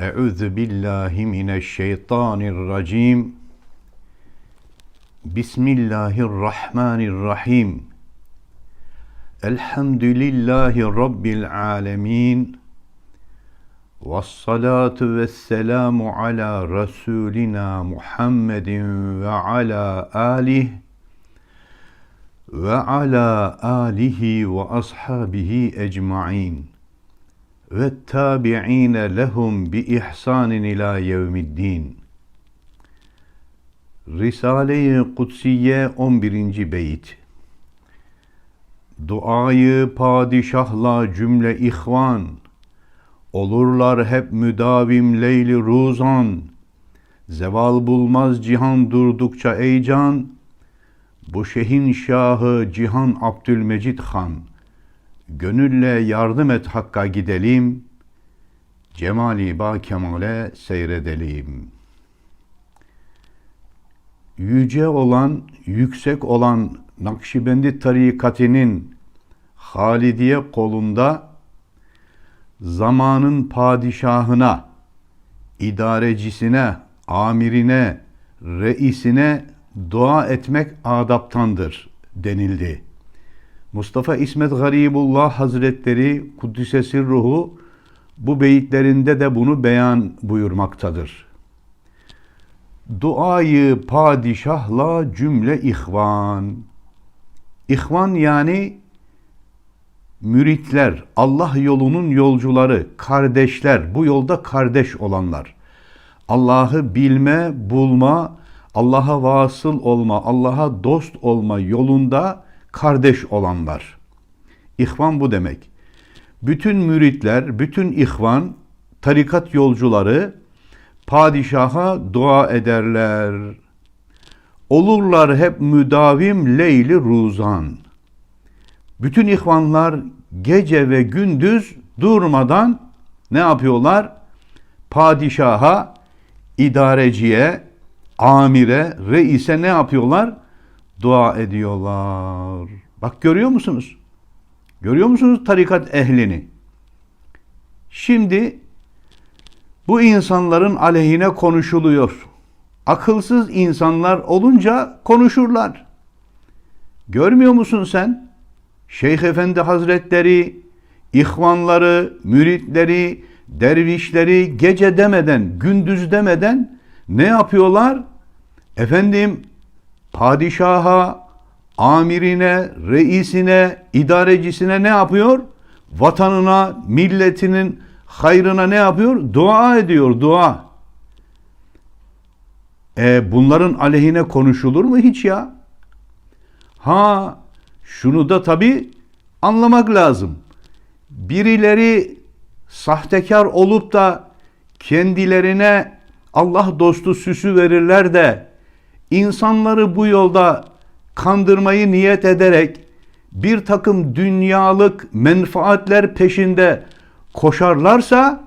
Euzu billahi mineşşeytanirracim. Bismillahirrahmanirrahim. Elhamdülillahi rabbil alamin. Vessalatu vesselamu ala Resulina Muhammedin ve ala alihi ve ala alihi ve ashabihi ecmain ve tabi'ine lehum bi ihsanin ila yevmiddin. Risale-i Kutsiye 11. beyit. Duayı padişahla cümle ihvan, olurlar hep müdavim leyli ruzan, zeval bulmaz cihan durdukça ey can, bu şehin şahı Cihan Abdülmecid Han, gönülle yardım et Hakk'a gidelim, Cemali ba kemale seyredelim. Yüce olan, yüksek olan Nakşibendi tarikatinin Halidiye kolunda zamanın padişahına, idarecisine, amirine, reisine dua etmek adaptandır denildi. Mustafa İsmet Garibullah Hazretleri Kuddise Sirruhu bu beyitlerinde de bunu beyan buyurmaktadır. Duayı padişahla cümle ihvan. İhvan yani müritler, Allah yolunun yolcuları, kardeşler, bu yolda kardeş olanlar. Allah'ı bilme, bulma, Allah'a vasıl olma, Allah'a dost olma yolunda kardeş olanlar. İhvan bu demek. Bütün müritler, bütün ihvan, tarikat yolcuları padişaha dua ederler. Olurlar hep müdavim leyli ruzan. Bütün ihvanlar gece ve gündüz durmadan ne yapıyorlar? Padişaha, idareciye, amire, reise ne yapıyorlar? Dua ediyorlar. Bak görüyor musunuz? Görüyor musunuz tarikat ehlini? Şimdi bu insanların aleyhine konuşuluyor. Akılsız insanlar olunca konuşurlar. Görmüyor musun sen? Şeyh Efendi Hazretleri, ihvanları, müritleri, dervişleri gece demeden, gündüz demeden ne yapıyorlar? Efendim padişaha, amirine, reisine, idarecisine ne yapıyor? Vatanına, milletinin hayrına ne yapıyor? Dua ediyor, dua. E bunların aleyhine konuşulur mu hiç ya? Ha, şunu da tabii anlamak lazım. Birileri sahtekar olup da kendilerine Allah dostu süsü verirler de insanları bu yolda kandırmayı niyet ederek bir takım dünyalık menfaatler peşinde koşarlarsa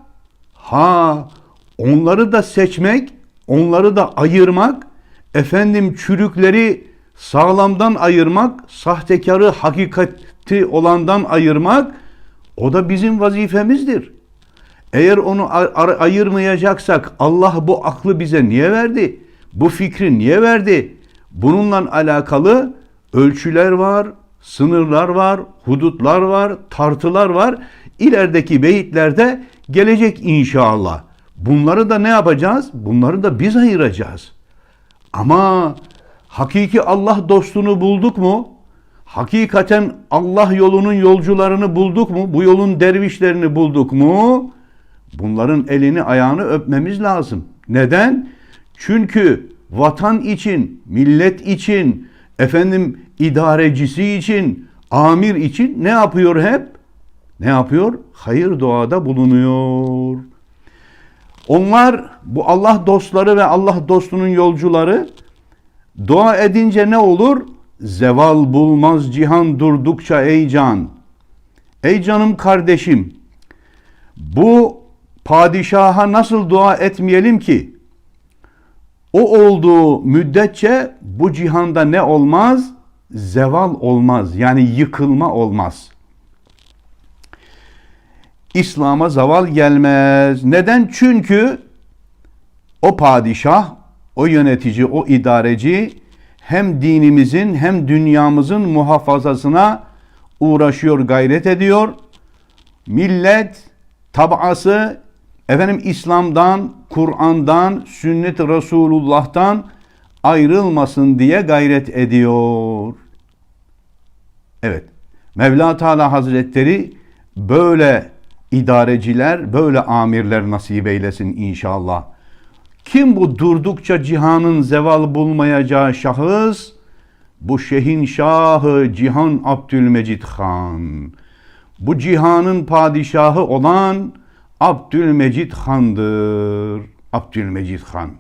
ha onları da seçmek, onları da ayırmak, efendim çürükleri sağlamdan ayırmak, sahtekarı hakikati olandan ayırmak o da bizim vazifemizdir. Eğer onu ayırmayacaksak Allah bu aklı bize niye verdi? Bu fikri niye verdi? Bununla alakalı ölçüler var, sınırlar var, hudutlar var, tartılar var. İlerideki beyitlerde gelecek inşallah. Bunları da ne yapacağız? Bunları da biz ayıracağız. Ama hakiki Allah dostunu bulduk mu? Hakikaten Allah yolunun yolcularını bulduk mu? Bu yolun dervişlerini bulduk mu? Bunların elini ayağını öpmemiz lazım. Neden? Çünkü vatan için, millet için, efendim idarecisi için, amir için ne yapıyor hep? Ne yapıyor? Hayır duada bulunuyor. Onlar bu Allah dostları ve Allah dostunun yolcuları dua edince ne olur? Zeval bulmaz cihan durdukça ey can. Ey canım kardeşim. Bu padişaha nasıl dua etmeyelim ki? O olduğu müddetçe bu cihanda ne olmaz? Zeval olmaz. Yani yıkılma olmaz. İslam'a zaval gelmez. Neden? Çünkü o padişah, o yönetici, o idareci hem dinimizin hem dünyamızın muhafazasına uğraşıyor, gayret ediyor. Millet tabası efendim İslam'dan, Kur'an'dan, sünnet Resulullah'tan ayrılmasın diye gayret ediyor. Evet. Mevla Teala Hazretleri böyle idareciler, böyle amirler nasip eylesin inşallah. Kim bu durdukça cihanın zeval bulmayacağı şahıs? Bu şehin şahı Cihan Abdülmecid Han. Bu cihanın padişahı olan Abdülmecid Han'dır. Abdülmecid Han.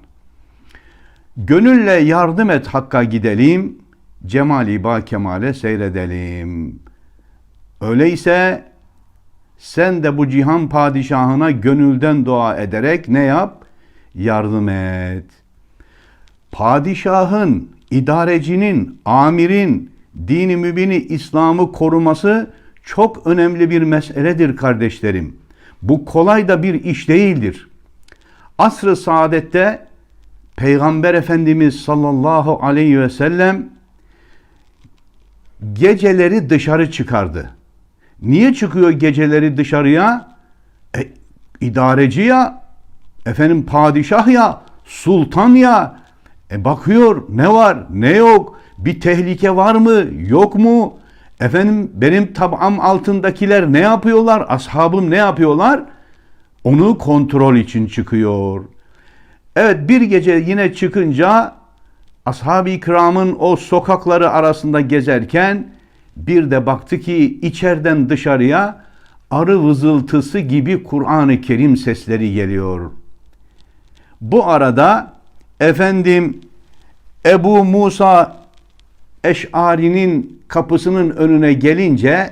Gönülle yardım et Hakk'a gidelim, Cemali ba kemale seyredelim. Öyleyse sen de bu cihan padişahına gönülden dua ederek ne yap? Yardım et. Padişahın, idarecinin, amirin, dini mübini İslam'ı koruması çok önemli bir meseledir kardeşlerim. Bu kolay da bir iş değildir. Asr-ı saadette Peygamber Efendimiz sallallahu aleyhi ve sellem geceleri dışarı çıkardı. Niye çıkıyor geceleri dışarıya? E, idareci ya, efendim padişah ya, sultan ya. E, bakıyor ne var, ne yok, bir tehlike var mı, yok mu? Efendim benim tabam altındakiler ne yapıyorlar, ashabım ne yapıyorlar? Onu kontrol için çıkıyor. Evet bir gece yine çıkınca ashab-ı kiramın o sokakları arasında gezerken bir de baktı ki içeriden dışarıya arı vızıltısı gibi Kur'an-ı Kerim sesleri geliyor. Bu arada efendim Ebu Musa Eş'ari'nin kapısının önüne gelince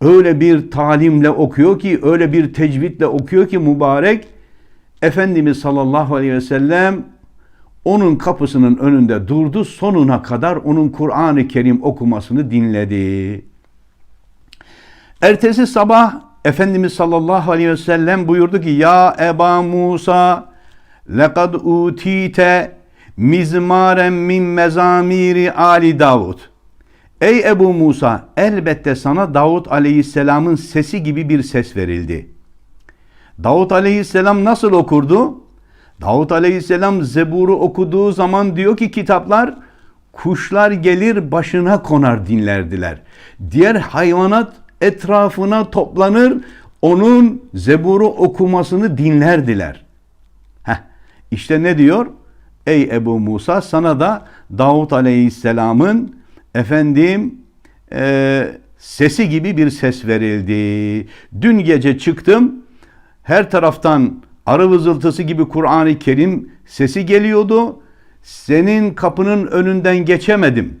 öyle bir talimle okuyor ki, öyle bir tecvidle okuyor ki mübarek Efendimiz sallallahu aleyhi ve sellem onun kapısının önünde durdu. Sonuna kadar onun Kur'an-ı Kerim okumasını dinledi. Ertesi sabah Efendimiz sallallahu aleyhi ve sellem buyurdu ki Ya Eba Musa lekad utite mizmaren min mezamiri Ali Davud. Ey Ebu Musa elbette sana Davud aleyhisselamın sesi gibi bir ses verildi. Davud aleyhisselam nasıl okurdu? Davud aleyhisselam Zebur'u okuduğu zaman diyor ki kitaplar kuşlar gelir başına konar dinlerdiler. Diğer hayvanat etrafına toplanır onun Zebur'u okumasını dinlerdiler. Heh, işte ne diyor? Ey Ebu Musa sana da Davud aleyhisselamın efendim e, sesi gibi bir ses verildi. Dün gece çıktım her taraftan arı vızıltısı gibi Kur'an-ı Kerim sesi geliyordu. Senin kapının önünden geçemedim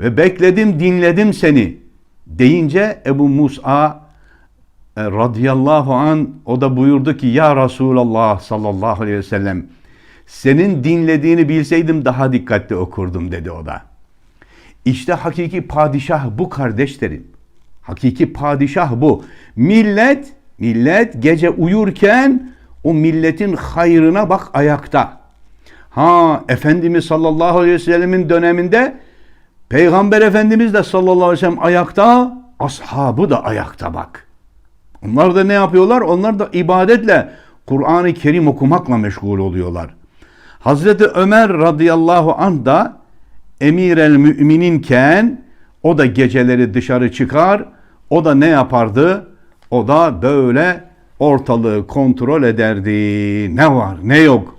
ve bekledim dinledim seni deyince Ebu Musa e, radıyallahu an o da buyurdu ki ya Resulallah sallallahu aleyhi ve sellem senin dinlediğini bilseydim daha dikkatli okurdum dedi o da. İşte hakiki padişah bu kardeşlerim. Hakiki padişah bu. Millet millet gece uyurken o milletin hayrına bak ayakta. Ha Efendimiz sallallahu aleyhi ve sellemin döneminde Peygamber Efendimiz de sallallahu aleyhi ve sellem ayakta, ashabı da ayakta bak. Onlar da ne yapıyorlar? Onlar da ibadetle Kur'an-ı Kerim okumakla meşgul oluyorlar. Hazreti Ömer radıyallahu anh da emir el mümininken o da geceleri dışarı çıkar. O da ne yapardı? O da böyle ortalığı kontrol ederdi. Ne var ne yok.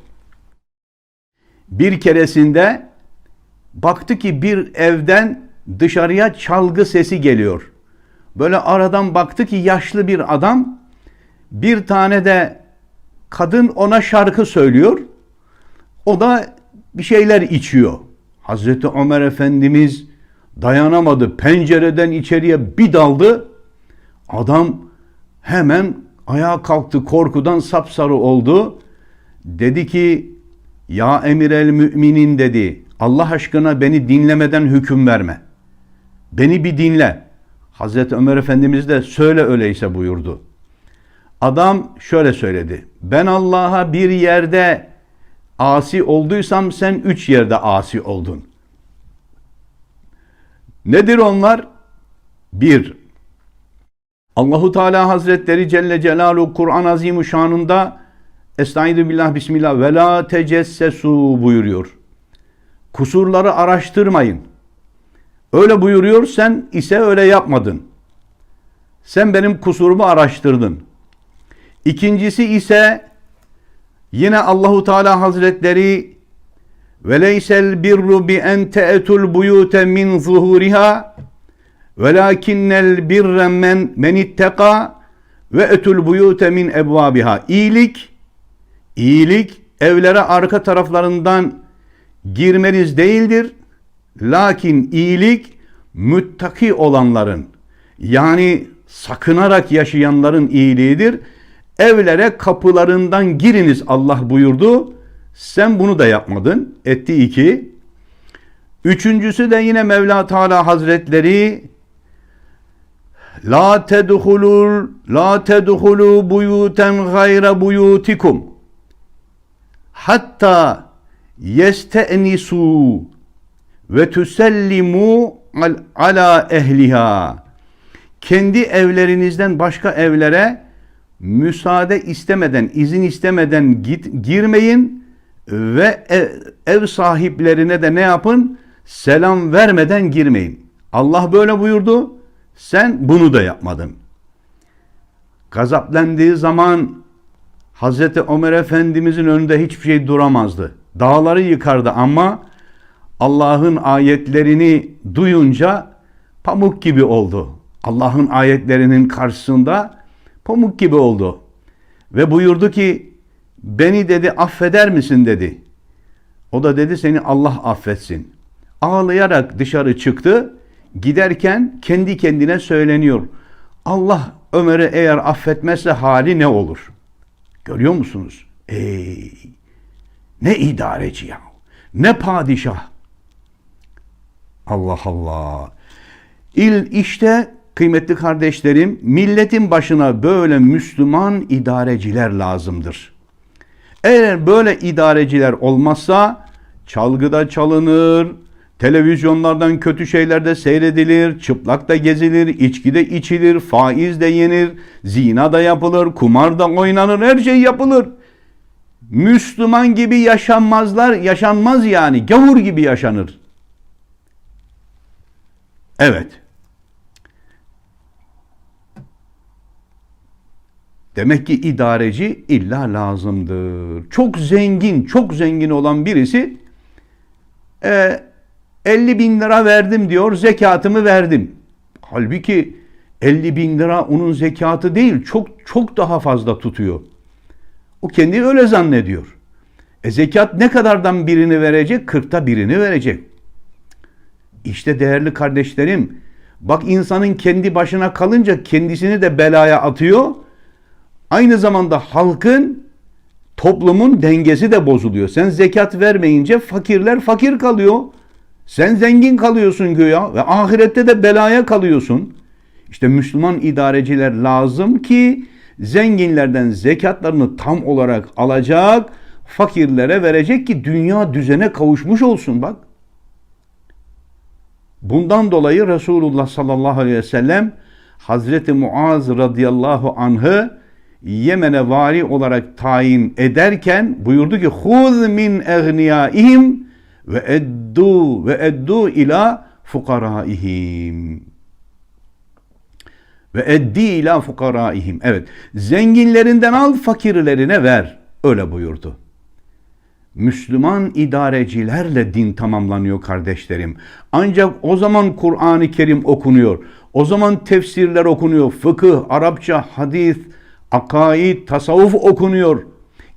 Bir keresinde baktı ki bir evden dışarıya çalgı sesi geliyor. Böyle aradan baktı ki yaşlı bir adam bir tane de kadın ona şarkı söylüyor. O da bir şeyler içiyor. Hazreti Ömer Efendimiz dayanamadı. Pencereden içeriye bir daldı. Adam hemen ayağa kalktı. Korkudan sapsarı oldu. Dedi ki ya emir el müminin dedi. Allah aşkına beni dinlemeden hüküm verme. Beni bir dinle. Hazreti Ömer Efendimiz de söyle öyleyse buyurdu. Adam şöyle söyledi. Ben Allah'a bir yerde asi olduysam sen üç yerde asi oldun. Nedir onlar? Bir, Allahu Teala Hazretleri Celle Celaluhu Kur'an Azimuşşan'ında Estaizu billah bismillah ve la tecessesu buyuruyor. Kusurları araştırmayın. Öyle buyuruyor sen ise öyle yapmadın. Sen benim kusurumu araştırdın. İkincisi ise yine Allahu Teala Hazretleri ve leysel birru bi en te'etul buyute min zuhuriha velakinnel birre men men itteka ve etul buyute min ebvabiha. İyilik iyilik evlere arka taraflarından girmeniz değildir. Lakin iyilik müttaki olanların yani sakınarak yaşayanların iyiliğidir. Evlere kapılarından giriniz Allah buyurdu. Sen bunu da yapmadın. Etti iki. Üçüncüsü de yine Mevla Teala Hazretleri La tedhulul la tedhulu buyuten gayra buyutikum hatta yestenisu ve tusellimu al, ala ehliha kendi evlerinizden başka evlere müsaade istemeden, izin istemeden git, girmeyin ve ev, ev sahiplerine de ne yapın? Selam vermeden girmeyin. Allah böyle buyurdu. Sen bunu da yapmadın. Gazaplendiği zaman Hazreti Ömer Efendimizin önünde hiçbir şey duramazdı. Dağları yıkardı ama Allah'ın ayetlerini duyunca pamuk gibi oldu. Allah'ın ayetlerinin karşısında pamuk gibi oldu. Ve buyurdu ki beni dedi affeder misin dedi. O da dedi seni Allah affetsin. Ağlayarak dışarı çıktı. Giderken kendi kendine söyleniyor. Allah Ömer'i eğer affetmezse hali ne olur? Görüyor musunuz? Ey ne idareci ya. Ne padişah. Allah Allah. İl işte kıymetli kardeşlerim milletin başına böyle Müslüman idareciler lazımdır. Eğer böyle idareciler olmazsa çalgıda çalınır, televizyonlardan kötü şeyler de seyredilir, çıplak da gezilir, içki de içilir, faiz de yenir, zina da yapılır, kumar da oynanır, her şey yapılır. Müslüman gibi yaşanmazlar, yaşanmaz yani, gavur gibi yaşanır. Evet. Demek ki idareci illa lazımdır. Çok zengin, çok zengin olan birisi e, 50 bin lira verdim diyor, zekatımı verdim. Halbuki 50 bin lira onun zekatı değil, çok çok daha fazla tutuyor. O kendi öyle zannediyor. E zekat ne kadardan birini verecek? Kırkta birini verecek. İşte değerli kardeşlerim, bak insanın kendi başına kalınca kendisini de belaya atıyor. Aynı zamanda halkın, toplumun dengesi de bozuluyor. Sen zekat vermeyince fakirler fakir kalıyor. Sen zengin kalıyorsun güya ve ahirette de belaya kalıyorsun. İşte Müslüman idareciler lazım ki zenginlerden zekatlarını tam olarak alacak, fakirlere verecek ki dünya düzene kavuşmuş olsun bak. Bundan dolayı Resulullah sallallahu aleyhi ve sellem Hazreti Muaz radıyallahu anh'ı Yemen'e vari olarak tayin ederken buyurdu ki huz min egniyaihim ve eddu ve eddu ila fukaraihim ve eddi ila fukaraihim. Evet, zenginlerinden al fakirlerine ver. Öyle buyurdu. Müslüman idarecilerle din tamamlanıyor kardeşlerim. Ancak o zaman Kur'an-ı Kerim okunuyor. O zaman tefsirler okunuyor. Fıkıh, Arapça, hadis, akaid, tasavvuf okunuyor.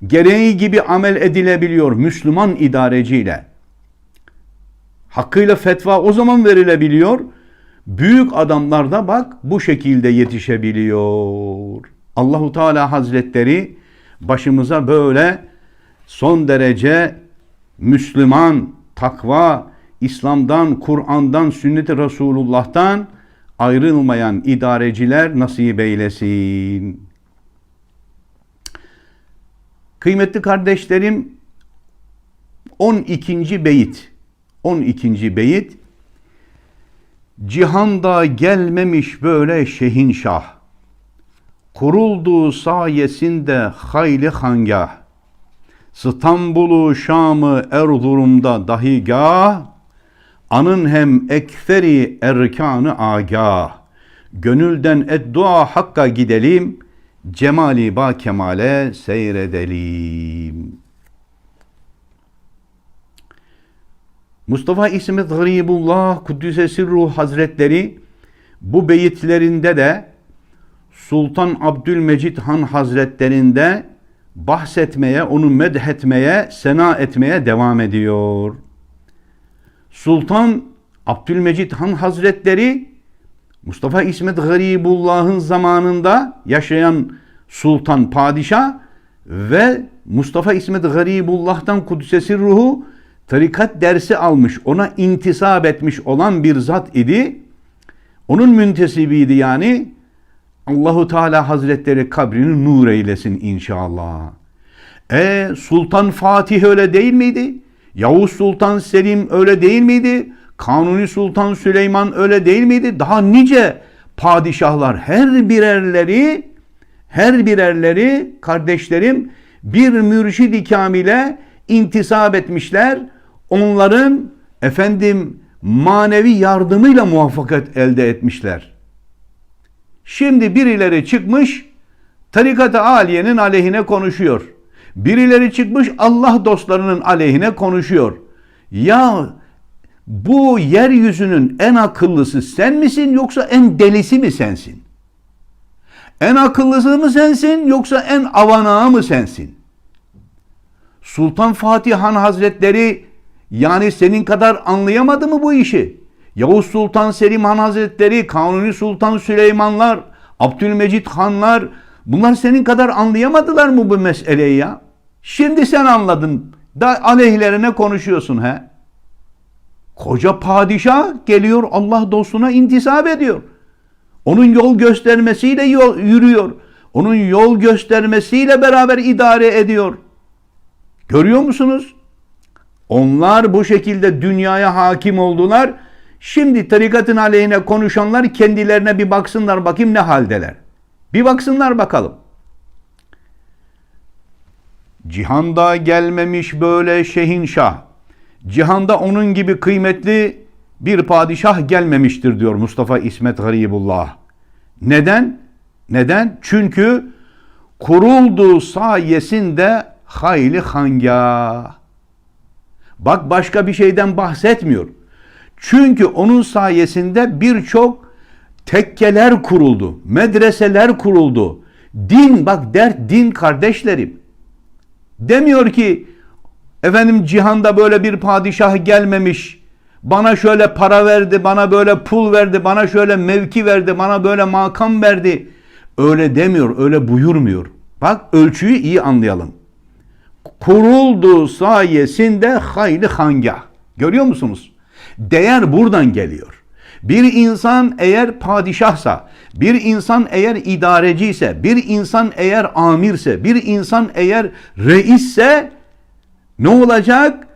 Gereği gibi amel edilebiliyor Müslüman idareciyle. Hakkıyla fetva o zaman verilebiliyor. Büyük adamlar da bak bu şekilde yetişebiliyor. Allahu Teala Hazretleri başımıza böyle son derece Müslüman, takva, İslam'dan, Kur'an'dan, sünnet-i Resulullah'tan ayrılmayan idareciler nasip eylesin. Kıymetli kardeşlerim 12. beyit 12. beyit Cihanda gelmemiş böyle şehinşah Kuruldu sayesinde hayli hangah İstanbul'u, Şam'ı, Erzurum'da dahi gah, anın hem ekferi erkanı agah. Gönülden eddua hakka gidelim, cemali ba kemale seyredelim. Mustafa İsmet Garibullah Kuddüse Sirruh Hazretleri bu beyitlerinde de Sultan Abdülmecid Han Hazretlerinde bahsetmeye, onu medhetmeye, sena etmeye devam ediyor. Sultan Abdülmecid Han Hazretleri Mustafa İsmet Garibullah'ın zamanında yaşayan sultan padişah ve Mustafa İsmet Garibullah'tan Kudüs'esi ruhu tarikat dersi almış, ona intisap etmiş olan bir zat idi. Onun müntesibiydi yani. Allahu Teala Hazretleri kabrini nur eylesin inşallah. E Sultan Fatih öyle değil miydi? Yavuz Sultan Selim öyle değil miydi? Kanuni Sultan Süleyman öyle değil miydi? Daha nice padişahlar her birerleri her birerleri kardeşlerim bir mürşid-i kamile intisap etmişler. Onların efendim manevi yardımıyla muvaffakat elde etmişler. Şimdi birileri çıkmış tarikat-ı aliyenin aleyhine konuşuyor. Birileri çıkmış Allah dostlarının aleyhine konuşuyor. Ya bu yeryüzünün en akıllısı sen misin yoksa en delisi mi sensin? En akıllısı mı sensin yoksa en avanağı mı sensin? Sultan Fatih Han Hazretleri yani senin kadar anlayamadı mı bu işi? Yavuz Sultan Selim Han Hazretleri, Kanuni Sultan Süleymanlar, Abdülmecit Hanlar bunlar senin kadar anlayamadılar mı bu meseleyi ya? Şimdi sen anladın. Da aleyhlerine konuşuyorsun he. Koca padişah geliyor Allah dostuna intisap ediyor. Onun yol göstermesiyle yol, yürüyor. Onun yol göstermesiyle beraber idare ediyor. Görüyor musunuz? Onlar bu şekilde dünyaya hakim oldular. Şimdi tarikatın aleyhine konuşanlar kendilerine bir baksınlar bakayım ne haldeler. Bir baksınlar bakalım. Cihanda gelmemiş böyle şehinşah. Cihanda onun gibi kıymetli bir padişah gelmemiştir diyor Mustafa İsmet Garibullah. Neden? Neden? Çünkü kuruldu sayesinde hayli hangah. Bak başka bir şeyden bahsetmiyor. Çünkü onun sayesinde birçok tekkeler kuruldu, medreseler kuruldu. Din bak dert din kardeşlerim. Demiyor ki efendim cihanda böyle bir padişah gelmemiş. Bana şöyle para verdi, bana böyle pul verdi, bana şöyle mevki verdi, bana böyle makam verdi. Öyle demiyor, öyle buyurmuyor. Bak ölçüyü iyi anlayalım. Kuruldu sayesinde hayli hangah. Görüyor musunuz? Değer buradan geliyor. Bir insan eğer padişahsa, bir insan eğer idareciyse, bir insan eğer amirse, bir insan eğer reisse ne olacak?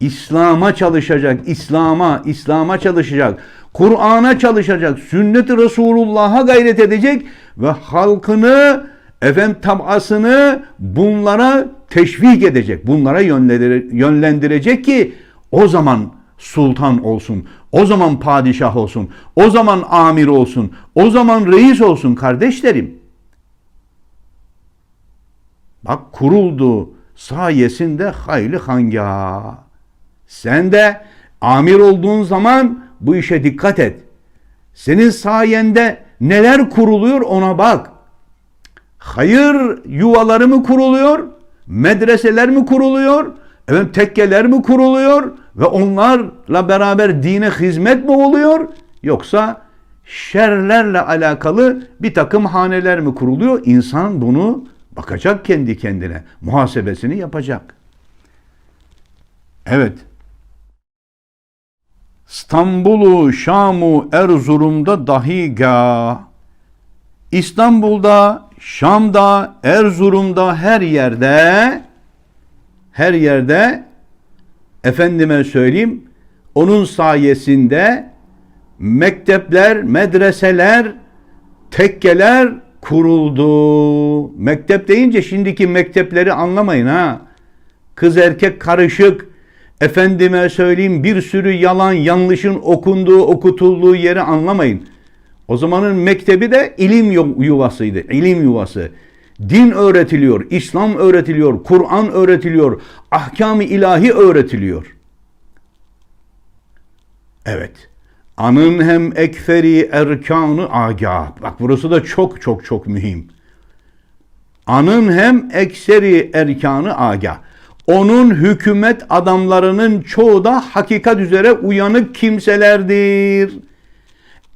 İslam'a çalışacak, İslam'a, İslam'a çalışacak, Kur'an'a çalışacak, sünnet-i Resulullah'a gayret edecek ve halkını, efendim tabasını bunlara teşvik edecek, bunlara yönlendirecek ki o zaman sultan olsun, o zaman padişah olsun, o zaman amir olsun, o zaman reis olsun kardeşlerim. Bak kuruldu sayesinde hayli hanga. Sen de amir olduğun zaman bu işe dikkat et. Senin sayende neler kuruluyor ona bak. Hayır yuvaları mı kuruluyor? Medreseler mi kuruluyor? Efendim tekkeler mi kuruluyor? Ve onlarla beraber dine hizmet mi oluyor? Yoksa şerlerle alakalı bir takım haneler mi kuruluyor? İnsan bunu bakacak kendi kendine. Muhasebesini yapacak. Evet. İstanbul'u, Şam'u, Erzurum'da dahi ga. İstanbul'da, Şam'da, Erzurum'da her yerde her yerde efendime söyleyeyim onun sayesinde mektepler, medreseler, tekkeler kuruldu. Mektep deyince şimdiki mektepleri anlamayın ha. Kız erkek karışık. Efendime söyleyeyim bir sürü yalan yanlışın okunduğu okutulduğu yeri anlamayın. O zamanın mektebi de ilim yuvasıydı. ilim yuvası. Din öğretiliyor, İslam öğretiliyor, Kur'an öğretiliyor, ahkam-ı ilahi öğretiliyor. Evet. Anın hem ekferi erkanı agah. Bak burası da çok çok çok mühim. Anın hem ekseri erkanı agah. Onun hükümet adamlarının çoğu da hakikat üzere uyanık kimselerdir.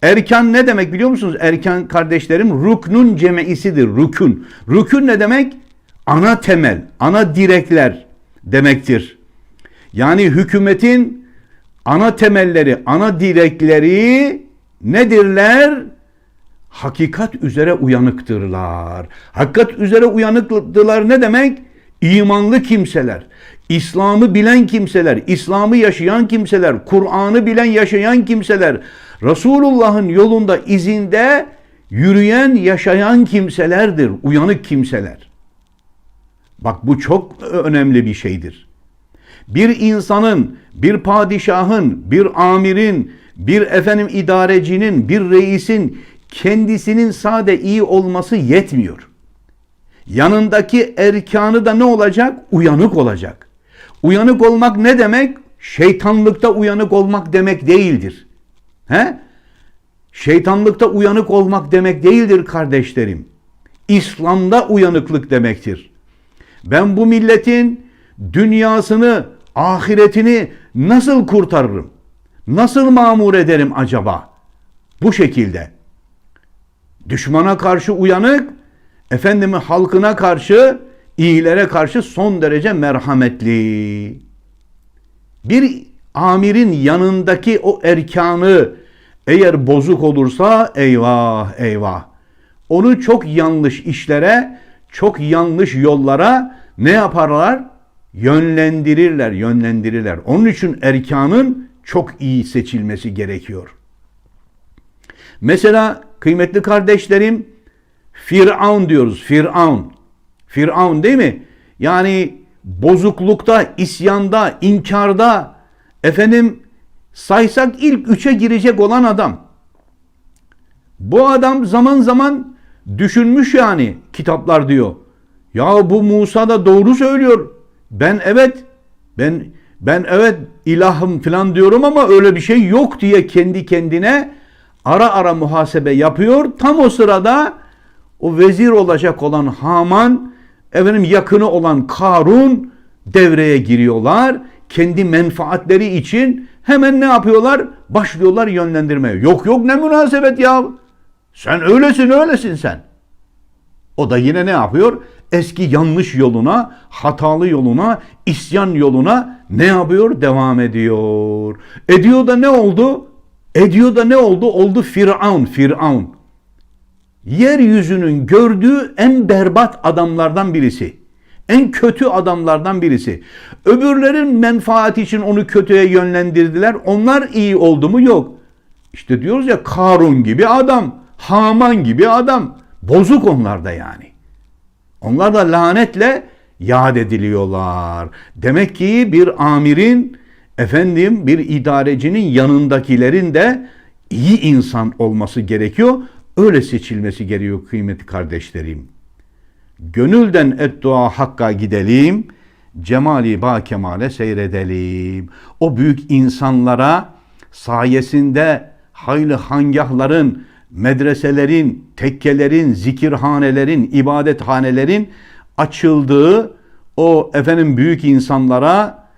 Erkan ne demek biliyor musunuz? Erkan kardeşlerim ruknun cemisidir. Rukun. Rukun ne demek? Ana temel, ana direkler demektir. Yani hükümetin ana temelleri, ana direkleri nedirler? Hakikat üzere uyanıktırlar. Hakikat üzere uyanıktılar ne demek? İmanlı kimseler, İslam'ı bilen kimseler, İslam'ı yaşayan kimseler, Kur'an'ı bilen yaşayan kimseler, Resulullah'ın yolunda izinde yürüyen, yaşayan kimselerdir, uyanık kimseler. Bak bu çok önemli bir şeydir. Bir insanın, bir padişahın, bir amirin, bir efendim idarecinin, bir reisin kendisinin sade iyi olması yetmiyor. Yanındaki erkanı da ne olacak? Uyanık olacak. Uyanık olmak ne demek? Şeytanlıkta uyanık olmak demek değildir. He? Şeytanlıkta uyanık olmak demek değildir kardeşlerim. İslam'da uyanıklık demektir. Ben bu milletin dünyasını, ahiretini nasıl kurtarırım? Nasıl mamur ederim acaba? Bu şekilde. Düşmana karşı uyanık, efendimi halkına karşı, iyilere karşı son derece merhametli. Bir amirin yanındaki o erkanı eğer bozuk olursa eyvah eyvah. Onu çok yanlış işlere, çok yanlış yollara ne yaparlar? Yönlendirirler, yönlendirirler. Onun için erkanın çok iyi seçilmesi gerekiyor. Mesela kıymetli kardeşlerim Firavun diyoruz. Firavun. Firavun değil mi? Yani bozuklukta, isyanda, inkarda efendim saysak ilk üçe girecek olan adam. Bu adam zaman zaman düşünmüş yani kitaplar diyor. Ya bu Musa da doğru söylüyor. Ben evet ben ben evet ilahım falan diyorum ama öyle bir şey yok diye kendi kendine ara ara muhasebe yapıyor. Tam o sırada o vezir olacak olan Haman, efendim yakını olan Karun devreye giriyorlar. Kendi menfaatleri için hemen ne yapıyorlar? Başlıyorlar yönlendirmeye. Yok yok ne münasebet ya. Sen öylesin öylesin sen. O da yine ne yapıyor? Eski yanlış yoluna, hatalı yoluna, isyan yoluna ne yapıyor? Devam ediyor. Ediyor da ne oldu? Ediyor da ne oldu? Oldu Firavun, Firavun. Yeryüzünün gördüğü en berbat adamlardan birisi. En kötü adamlardan birisi. Öbürlerin menfaati için onu kötüye yönlendirdiler. Onlar iyi oldu mu? Yok. İşte diyoruz ya Karun gibi adam, Haman gibi adam. Bozuk onlar da yani. Onlar da lanetle yad ediliyorlar. Demek ki bir amirin, efendim bir idarecinin yanındakilerin de iyi insan olması gerekiyor. Öyle seçilmesi gerekiyor kıymetli kardeşlerim. Gönülden et dua hakka gidelim, cemali ba kemale seyredelim. O büyük insanlara sayesinde hayli hangahların, medreselerin, tekkelerin, zikirhanelerin, ibadethanelerin açıldığı o efendim büyük insanlara,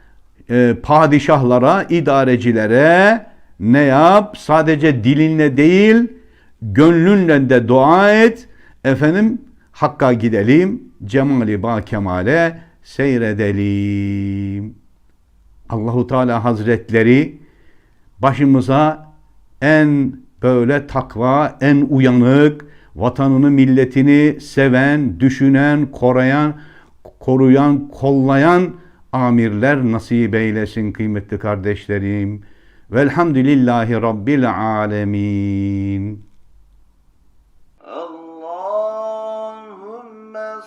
e, padişahlara, idarecilere ne yap? Sadece dilinle değil, gönlünle de dua et. Efendim Hakka gidelim, cemali ba kemale seyredelim. Allahu Teala Hazretleri başımıza en böyle takva, en uyanık, vatanını, milletini seven, düşünen, koruyan, koruyan, kollayan amirler nasip eylesin kıymetli kardeşlerim. Velhamdülillahi Rabbil alemin. Allahümme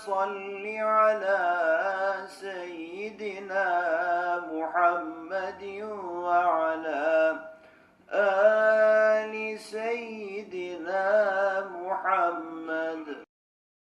salli ala seyyidina Muhammedin ve ala سيدنا محمد.